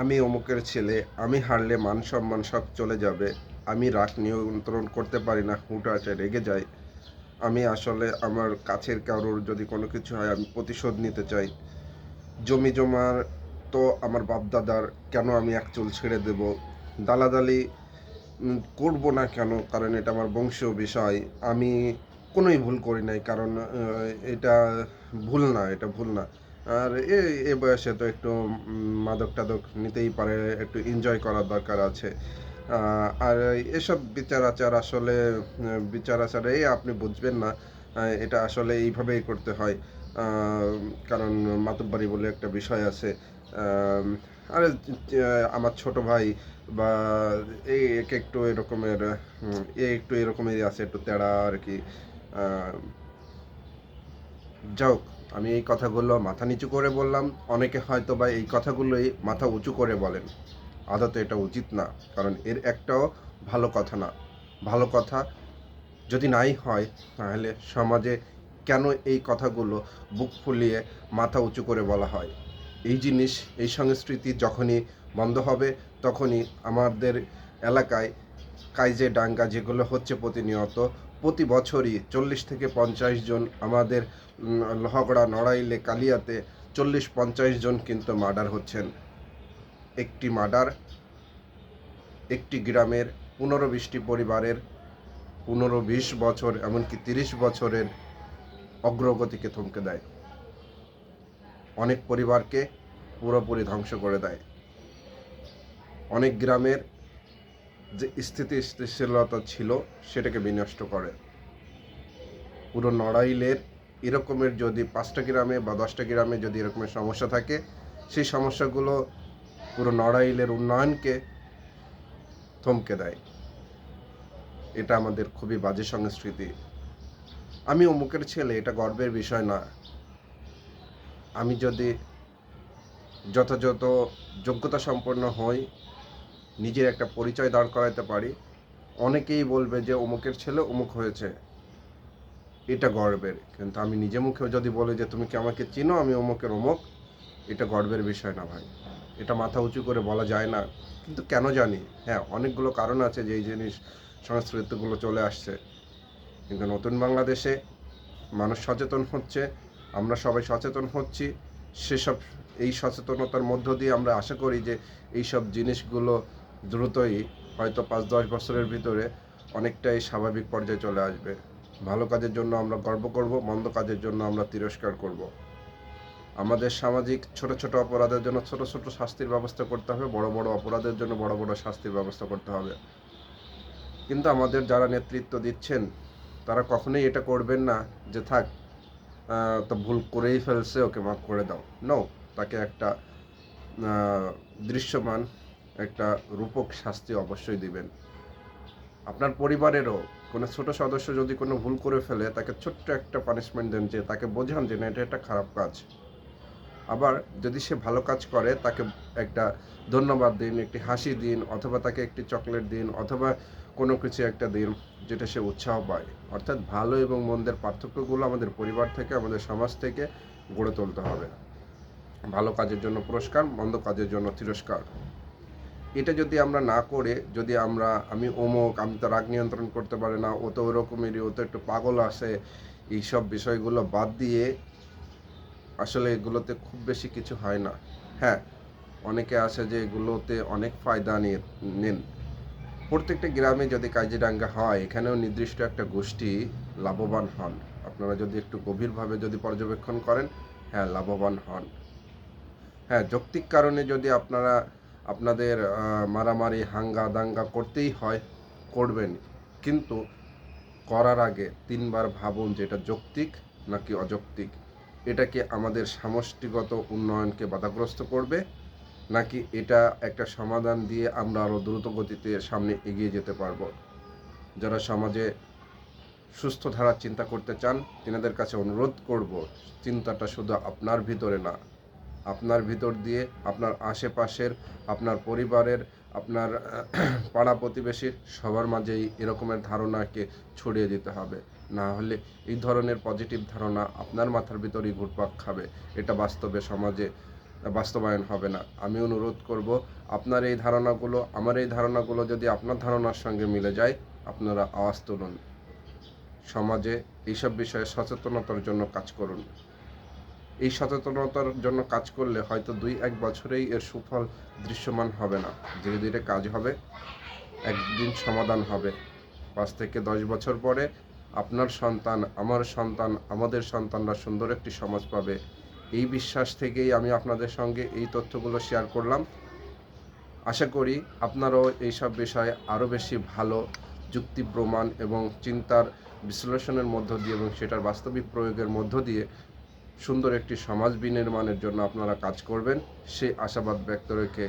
আমি অমুকের ছেলে, আমি হারলে মান সম্মান সব চলে যাবে, আমি রাগ নিয়ন্ত্রণ করতে পারি না হুটহাটে রেগে যাই। আমি আসলে আমার কাছের কারোর যদি কোনো কিছু হয়, আমি প্রতিশোধ নিতে চাই। জমি জমার তো আমার বাপদাদার, কেন আমি এক চুল ছেড়ে দেব? দালাদালি করব না কেন? কারণ এটা আমার বংশীয় বিষয়। আমি কোনোই ভুল করি নাই, কারণ এটা ভুল না, এটা ভুল না। আর এ এ বয়সে তো একটু মাদক টাদক নিতেই পারে, একটু এনজয় করার দরকার আছে। আর এসব বিচার আচার আসলে বিচার আচার এই আপনি বুঝবেন না এটা আসলে এইভাবেই করতে হয়। কারণ মাতব্বাড়ি বলে একটা বিষয় আছে। আরে আমার ছোট ভাই বা এই এক একটু এরকমের এ একটু এরকমেরই আছে, একটু তেড়া আর কি। যাক আমি এই কথাগুলো মাথা নিচু করে বললাম। অনেকে হয়তো বা এই কথাগুলোই মাথা উঁচু করে বলেন। আদতে এটা উচিত না, কারণ এর একটাও ভালো কথা না। ভালো কথা যদি নাই হয়, তাহলে সমাজে কেন এই কথাগুলো বুক ফুলিয়ে মাথা উঁচু করে বলা হয়? এই জিনিস, এই সংস্কৃতি যখনই বন্ধ হবে, তখনই আমাদের এলাকায় কাইজে ডাঙ্গা যেগুলো হচ্ছে প্রতিনিয়ত, প্রতি বছরই চল্লিশ থেকে পঞ্চাশ জন আমাদের লহগড়া, নড়াইলে, কালিয়াতে চল্লিশ পঞ্চাশ জন কিন্তু মার্ডার হচ্ছেন। একটি মার্ডার একটি গ্রামের পনেরো বিশটি পরিবারের পনেরো বিশ বছর, এমনকি তিরিশ বছরের অগ্রগতিকে থমকে দেয়। অনেক পরিবারকে পুরোপুরি ধ্বংস করে দেয়। অনেক গ্রামের যে স্থিতিশীলতা ছিল, সেটাকে বিনষ্ট করে। পুরো নড়াইলের এরকমের যদি পাঁচটা গ্রামে বা দশটা গ্রামে যদি এরকমের সমস্যা থাকে, সেই সমস্যাগুলো পুরো নড়াইলের উন্নয়নকে থমকে দেয়। এটা আমাদের খুবই বাজে সংস্কৃতি। আমি অমুকের ছেলে, এটা গর্বের বিষয় না। আমি যদি যথাযথ যোগ্যতা সম্পন্ন হই, নিজের একটা পরিচয় দাঁড় করাতে পারি, অনেকেই বলবে যে অমুকের ছেলে অমুক হয়েছে। এটা গর্বের। কিন্তু আমি নিজে মুখেও যদি বলি যে, তুমি কি আমাকে চিনো? আমি অমুকের অমুক। এটা গর্বের বিষয় না ভাই। এটা মাথা উঁচু করে বলা যায় না। কিন্তু কেন জানি? হ্যাঁ অনেকগুলো কারণ আছে যে, এই জিনিস সংস্কৃতিগুলো চলে আসছে। কিন্তু নতুন বাংলাদেশে মানুষ সচেতন হচ্ছে, আমরা সবাই সচেতন হচ্ছি। সেসব, এই সচেতনতার মধ্য দিয়ে আমরা আশা করি যে এই সব জিনিসগুলো দ্রুতই হয়তো পাঁচ দশ বছরের ভিতরে অনেকটাই স্বাভাবিক পর্যায়ে চলে আসবে। ভালো কাজের জন্য আমরা গর্ব করব, মন্দ কাজের জন্য আমরা তিরস্কার করব। আমাদের সামাজিক ছোট ছোট অপরাধের জন্য ছোট ছোট শাস্তির ব্যবস্থা করতে হবে, বড় বড় অপরাধের জন্য বড় বড় শাস্তির ব্যবস্থা করতে হবে। কিন্তু আমাদের যারা নেতৃত্ব দিচ্ছেন, তারা কখনোই এটা করবেন না যে, থাক তো ভুল করেই ফেলছে, ওকে মাফ করে দাও। নো তাকে একটা দৃশ্যমান, একটা রূপক শাস্তি অবশ্যই দিবেন। আপনার পরিবারেরও কোনো ছোট সদস্য যদি কোনো ভুল করে ফেলে, তাকে ছোট্ট একটা পানিশমেন্ট দেন যে তাকে বোঝান যে না, এটা একটা খারাপ কাজ। আবার যদি সে ভালো কাজ করে, তাকে একটা ধন্যবাদ দিন, একটি হাসি দিন, অথবা তাকে একটি চকলেট দিন, অথবা কোনো কিছু একটা দিন, যেটা সে উৎসাহ পায়। অর্থাৎ ভালো এবং মন্দের পার্থক্যগুলো আমাদের পরিবার থেকে, আমাদের সমাজ থেকে গড়ে তুলতে হবে। ভালো কাজের জন্য পুরস্কার, মন্দ কাজের জন্য তিরস্কার। এটা যদি আমরা না করে, যদি আমরা, আমি অমুক, আমি তো রাগ নিয়ন্ত্রণ করতে পারি না, ও তো ওরকমেরই, ও তো একটু পাগল আছে, এইসব বিষয়গুলো বাদ দিয়ে আসলে এগুলোতে খুব বেশি কিছু হয় না। হ্যাঁ অনেকে আসে যে এগুলোতে অনেক ফায়দা নিয়ে, নেন। প্রত্যেকটা গ্রামে যদি কাজিরাঙ্গা হয়, এখানেও নির্দিষ্ট একটা গোষ্ঠী লাভবান হন। আপনারা যদি একটু গভীরভাবে যদি পর্যবেক্ষণ করেন হ্যাঁ লাভবান হন। হ্যাঁ যৌক্তিক কারণে যদি আপনারা আপনাদের মারামারি, হাঙ্গা দাঙ্গা করতেই হয়, করবেন। কিন্তু করার আগে তিনবার ভাবুন যে এটা যৌক্তিক নাকি অযৌক্তিক। এটা কি আমাদের সমষ্টিগত উন্নয়নকে বাধাগ্রস্ত করবে, নাকি এটা একটা সমাধান দিয়ে আমরা আরও দ্রুত গতিতে সামনে এগিয়ে যেতে পারব? যারা সমাজে সুস্থ ধারার চিন্তা করতে চান, তিনাদের কাছে অনুরোধ করব, চিন্তাটা শুধু আপনার ভিতরে না আপনার ভিতর দিয়ে, আপনার আশেপাশের, আপনার পরিবারের, আপনার, পাড়া প্রতিবেশীর সবার মাঝেই এরকমের ধারণাকে ছড়িয়ে দিতে হবে। না হলে এই ধরনের পজিটিভ ধারণা আপনার মাথার ভিতরেই ঘুরপাক খাবে। এটা বাস্তবে সমাজে বাস্তবায়ন হবে না। আমি অনুরোধ করব, আপনার এই ধারণাগুলো, আমার এই ধারণাগুলো যদি আপনার ধারণার সঙ্গে মিলে যায়, আপনারা আওয়াজ তুলুন। সমাজে এইসব বিষয়ে সচেতনতার জন্য কাজ করুন। এই সচেতনতার জন্য কাজ করলে হয়তো দুই, এক বছরেই এর সুফল দৃশ্যমান হবে না। ধীরে ধীরে কাজ হবে, একদিন সমাধান হবে। পাঁচ থেকে দশ বছর পরে আপনার সন্তান, আমার সন্তান, আমাদের সন্তানরা সুন্দর একটি সমাজ পাবে। এই বিশ্বাস থেকেই আমি আপনাদের সঙ্গে এই তথ্যগুলো শেয়ার করলাম। আশা করি আপনারাও এইসব বিষয়ে আরও বেশি ভালো যুক্তি, প্রমাণ এবং চিন্তার বিশ্লেষণের মধ্য দিয়ে এবং সেটার বাস্তবিক প্রয়োগের মধ্য দিয়ে সুন্দর একটি সমাজ বিনির্মাণের জন্য আপনারা কাজ করবেন। সে আশাবাদ ব্যক্ত রেখে